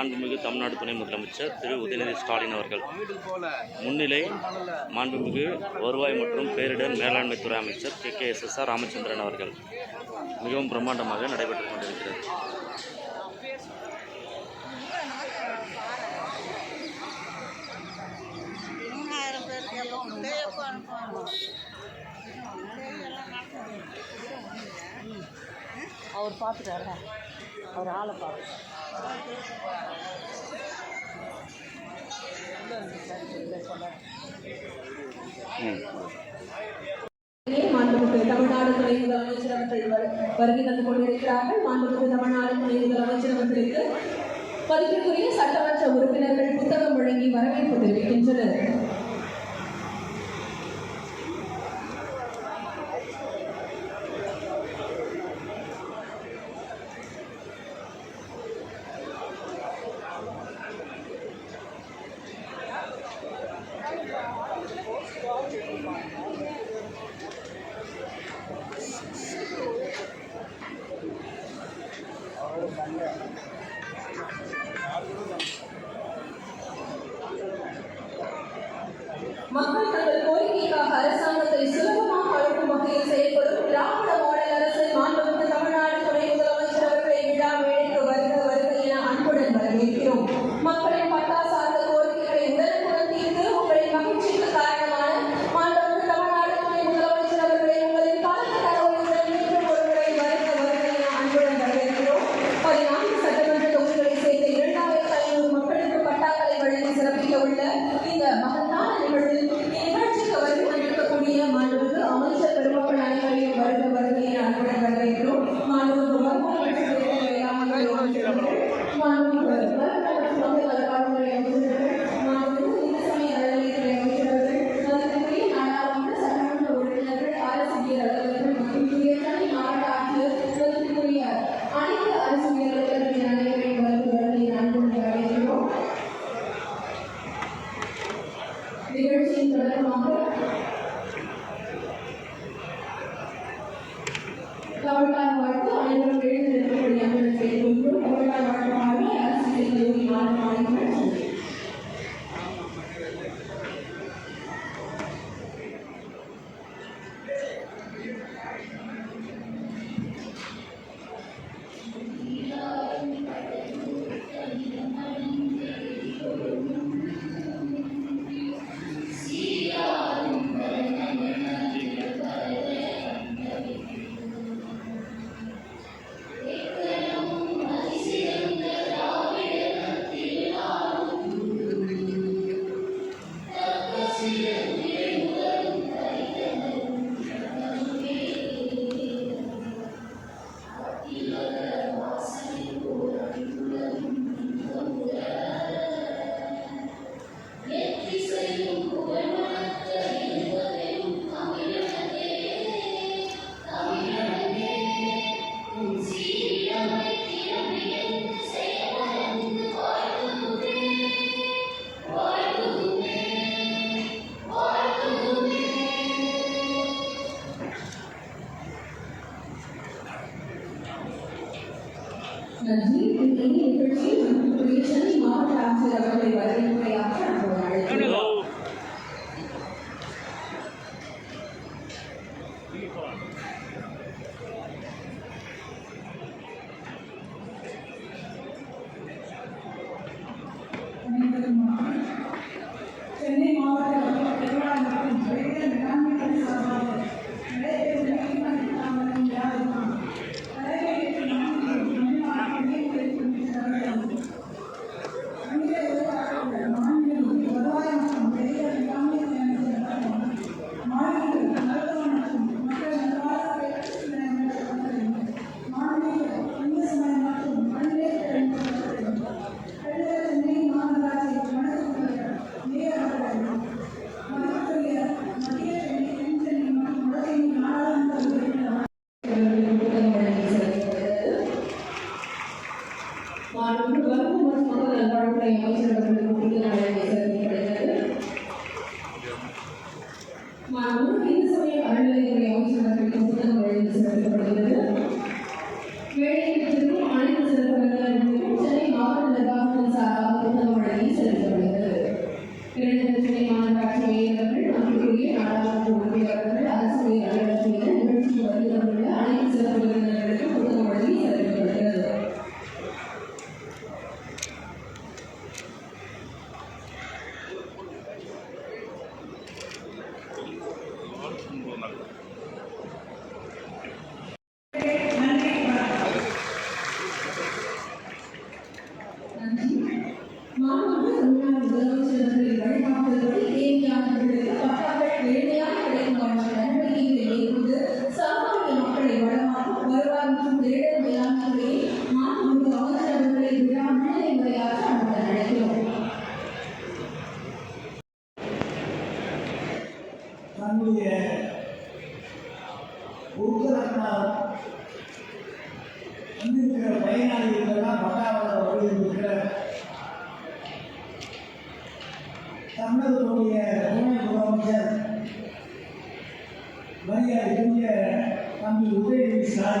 மாண்புமிகு தமிழ்நாடு துணை முதலமைச்சர் திரு உதயநிதி ஸ்டாலின் அவர்கள். முன்னிலை மாண்புமிகு வருவாய் மற்றும் பேரிடர் மேலாண்மைத்துறை அமைச்சர் K. K. S. S. R. Ramachandran அவர்கள். மிகவும் பிரம்மாண்டமாக நடைபெற்றுக் கொண்டிருக்கிறது. அவர் பார்த்துட்டாரா அவர் ஆளை பார்த்து தமிழ்நாடு துணை முதலமைச்சர் அவர்கள் வருகை தந்து கொண்டிருக்கிறார்கள். மாண்புமிகு தமிழ்நாடு துணை முதலமைச்சர் அவர்களுக்கு மதிப்பிற்குரிய சட்டமன்ற உறுப்பினர்கள் புத்தகம் வழங்கி வரவேற்பு தெரிவிக்கின்றனர்.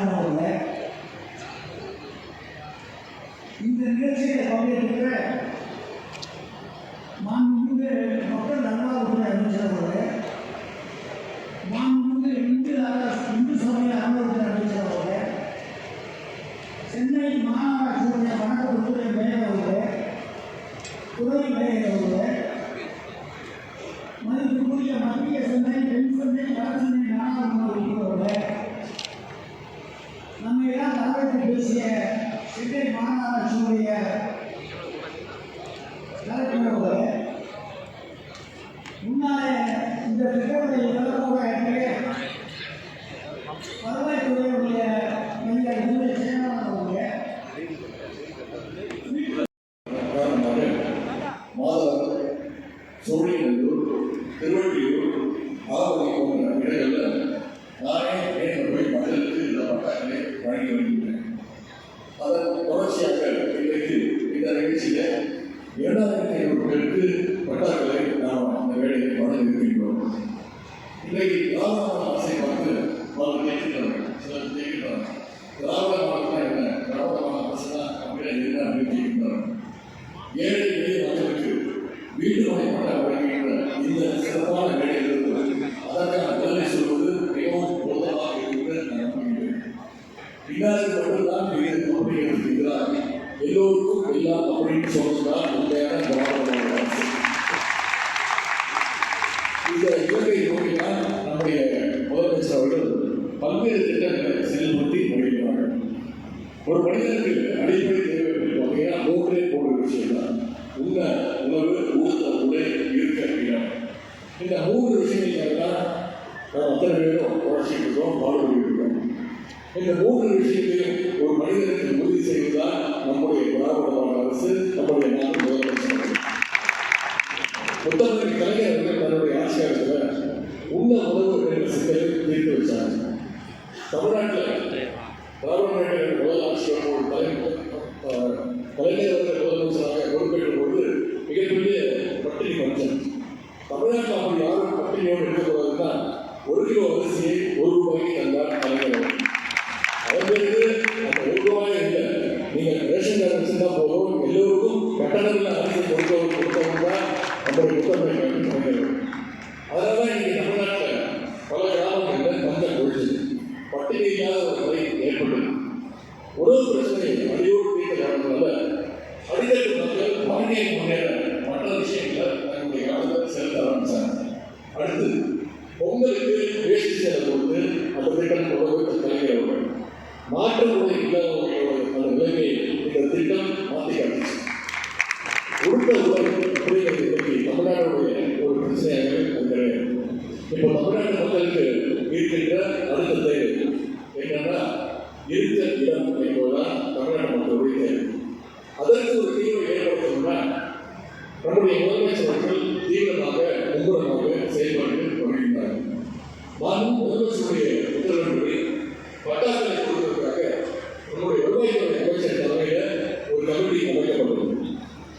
உதயநிதி இந்த நிகழ்ச்சியில் பங்கேற்கிற மாண்புமிகு மக்கள் நல்வாழ்வுத்துறை அமைச்சர் அவர்கள் மாண்புமிகு இந்து இந்து சமய அறநிலையத்துறை அமைச்சர் அவர்கள் சென்னை மாநகராட்சியுடைய வணக்கத்துறை மேயர் அவர்கள் துறை மேயர் அவர்கள் மதிப்புக்குரிய மத்திய சென்னை தென் சென்னை வட சென்னை நாடாளுமன்ற உறுப்பினர்கள் பேசிய சென்னை மாநகராட்சியுடைய கலெக்டர் முன்னாலே இந்த திட்டத்தை விளக்கமாக ஏற்கனவே வருவாய்த்துறையுடைய எங்கள் துணை செயலாளர் அவர்களே சோழிநல்லூர் திருவள்ளியூர் ஆவணி போன்ற இடங்களில் நானே நேரில் போய் மக்களுக்கு இந்த பட்டாக்களை வழங்கி வருகின்றேன். அதன் தொடர்ச்சியாக இன்றைக்கு இந்த நிகழ்ச்சியில ஏழாயிரத்தி ஐநூறு பேருக்கு பட்டாக்களை நாம் அந்த வேலையை வழங்க இருக்கின்றோம் இன்றைக்கு திராவிட அரசை பார்த்து பலர் கேட்கிறார்கள் சிலர் கேட்கிறார்கள் திராவிட மாடல் என்ன? திராவிட மாடல் அரசுனா அப்படியே என்ன அப்படின்னு கேட்கிறார்கள் ஏழை எளிய மக்களுக்கு வீட்டு மனை பட்டம் வழங்குகின்ற இந்த சிறப்பான வேலையில் பேரும் உழைச்சிட்டு இருக்கோம் பாடுபட்டு இருக்கோம் இந்த மூன்று விஷயத்தையும் ஒரு மனிதனுக்கு உறுதி செய்வதுதான் நம்முடைய திராவிட அரசு நம்முடைய நாட்டு முதலமைச்சர். அவர்கள். கலைஞர் அவர்கள் தன்னுடைய ஆட்சியாளர்கள் உள்ள உணவு என்ற சிக்கலை தீர்த்து வச்சாங்க. தமிழ்நாட்டில் திராவிட முதல் ஆட்சியர் ஒரு கலைஞர் அவர்கள் முதலமைச்சராக பொறுப்பேற்ற பொழுது மிகப்பெரிய பட்டினி பஞ்சம். தமிழ்நாட்டில் அப்படி யாரும் பட்டினியோடு இருக்கக்கூடாதுன்னா ஒரு கிலோ அரிசியை ஒரு ரூபாய்க்கு தந்தார் கலைஞர்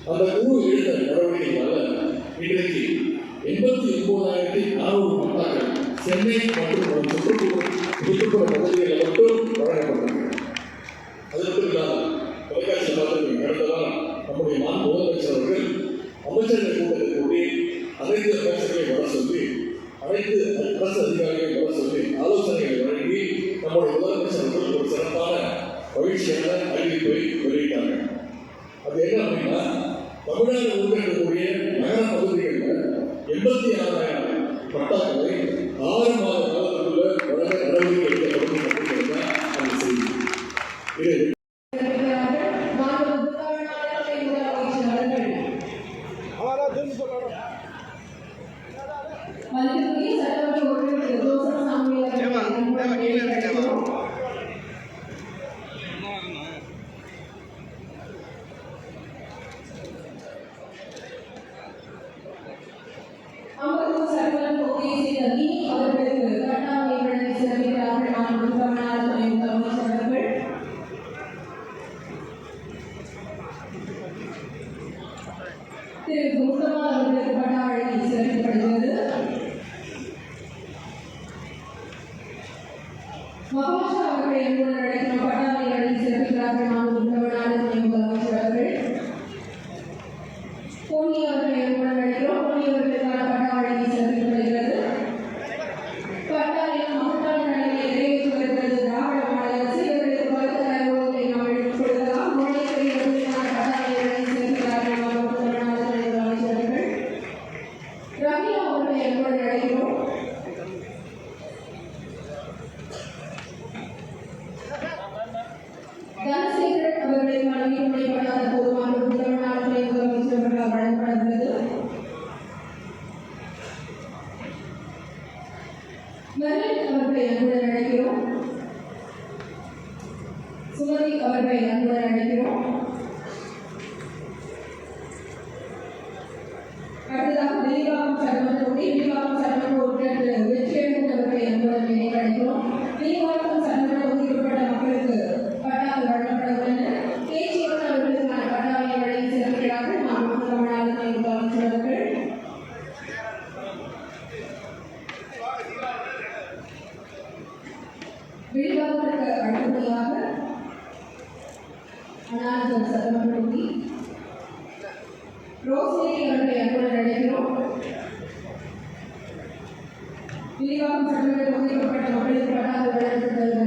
அந்த குழு எடுத்த நடவடிக்கைகளால இன்றைக்கு எண்பத்தி ஒன்பதாயிரத்தி அறுநூறு மக்கள் சென்னை மற்றும் அதன் சுற்றுப்புற சுற்றுப்புற பகுதிகளில் மட்டும் வழங்கப்பட்டது அது மட்டும் இல்லாமல் தொலைக்காட்சி பார்த்து கடந்த வாரம் நம்முடைய மாநில முதலமைச்சர் அவர்கள் அமைச்சர்கள் கூட்டத்தை கூட்டி அனைத்து அமைச்சர்களை வர சொல்லி அனைத்து அரசு அதிகாரிகளை வர சொல்லி ஆலோசனைகளை வழங்கி நம்முடைய முதலமைச்சர் அவர்கள் ஒரு சிறப்பான மகிழ்ச்சியான அறிவிப்பை வெளியிட்டாங்க அது என்ன அப்படின்னா தமிழ்நாடு உருவாக்கக்கூடிய நகர பகுதிகளில் எண்பத்தி ஆறாயிரம் பட்டாக்களை ஆறு மாத சுமதி அவர்களை அன்புடன் அழைக்கிறோம். அடுத்ததாக வெளிவாகம் சர்மத்தோடு இடிவாகம் சர்மம் உறுப்பினர் வெற்றியடைந்த அவர்களை அன்புடன் நினைவடைகிறோம் வெளிவாகம் சர்மத்தோடு உட்பட்ட மக்களுக்கு பட்டாது வழங்கப்படும் ಹಣಾದ ಸಭೆಯಲ್ಲಿ ರೋಸ್ಮೇ ಅವರಿಗೆ ಅನುಕೂಲ ನಡೆದಿರೋ விரிவாக்கம் சட்டங்கள் தொகுதிக்கப்பட்ட மகளிர் பட்டாது வழங்கப்பட்டது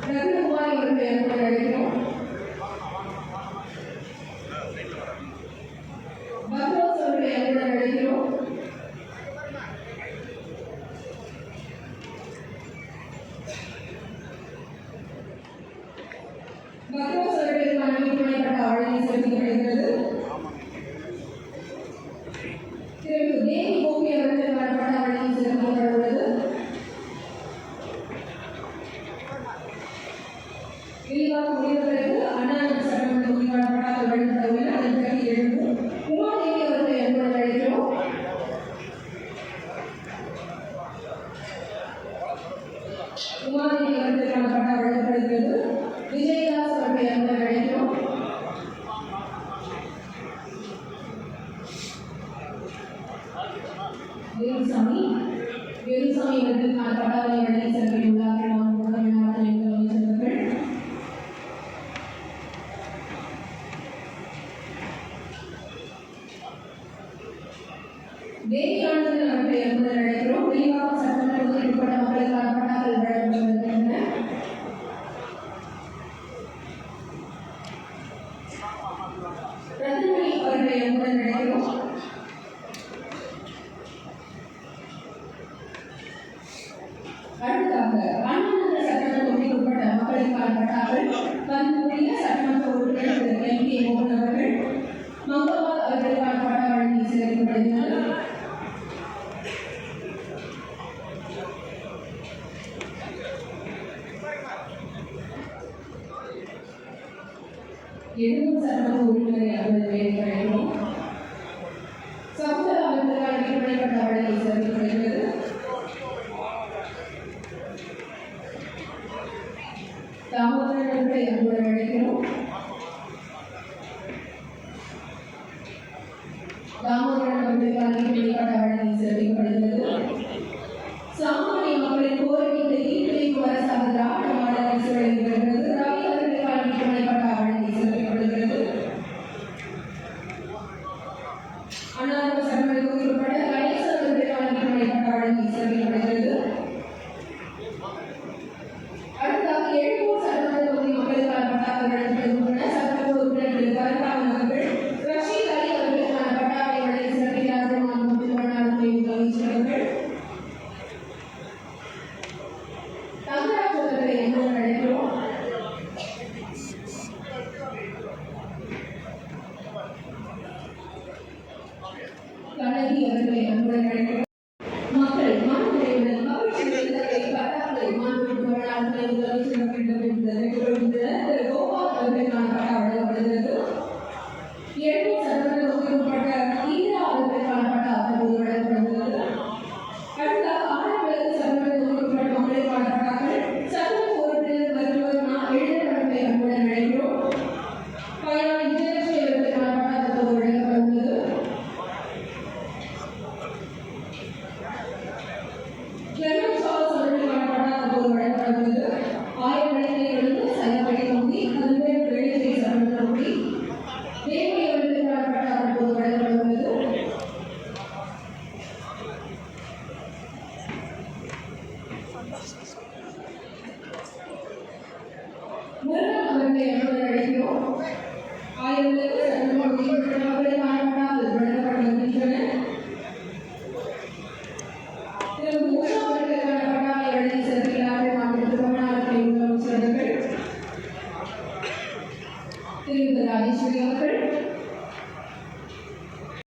பிரதம குமார் அவருடைய அனுமதி அளிக்கிறோம் வேலுசாமி. வேலுசாமி அவர்கள் காணப்பட்டாவை வழங்கி அடுத்ததாக ராமநகர சட்டமன்ற தொகுதிக்கு உட்பட்ட மக்களுக்கான பட்டாக்கள் பணிபுரிய சட்டமன்ற உறுப்பினர் திரு. எம். கே. சட்டமன்ற 然后就是对我们的这个。